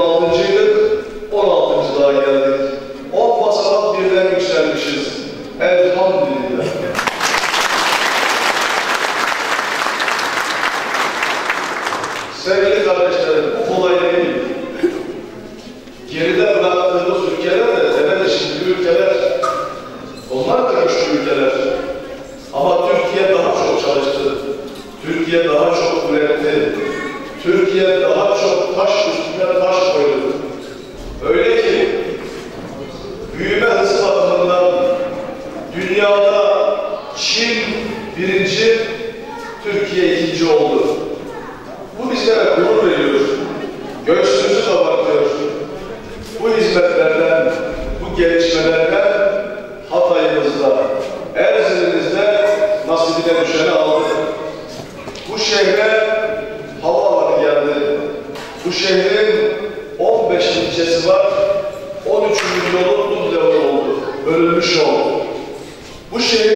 16. yıllık 16. daha geldik. 10 basamak birden yükselmişiz. Elhamdülillah. Sevgili kardeşlerim, bu kolay değil. Geride bıraktığımız ülkeler de devlet dışındaki ülkeler, onlar da güçlü ülkeler. Ama Türkiye daha çok çalıştı. Türkiye daha çok üretti. Türkiye daha çok büyüme hızı bakımından dünyada Çin birinci, Türkiye ikinci oldu. Bu bizlere gurur veriyor. Göğsümüzü kabartıyor. Bu hizmetlerden, bu gelişmelerden Hatay'ımızda, Erzin'imizde nasibine düşeni aldık. Bu şehre havaalanı geldi. Bu şehrin 15 ilçesi var. Peixoto. Você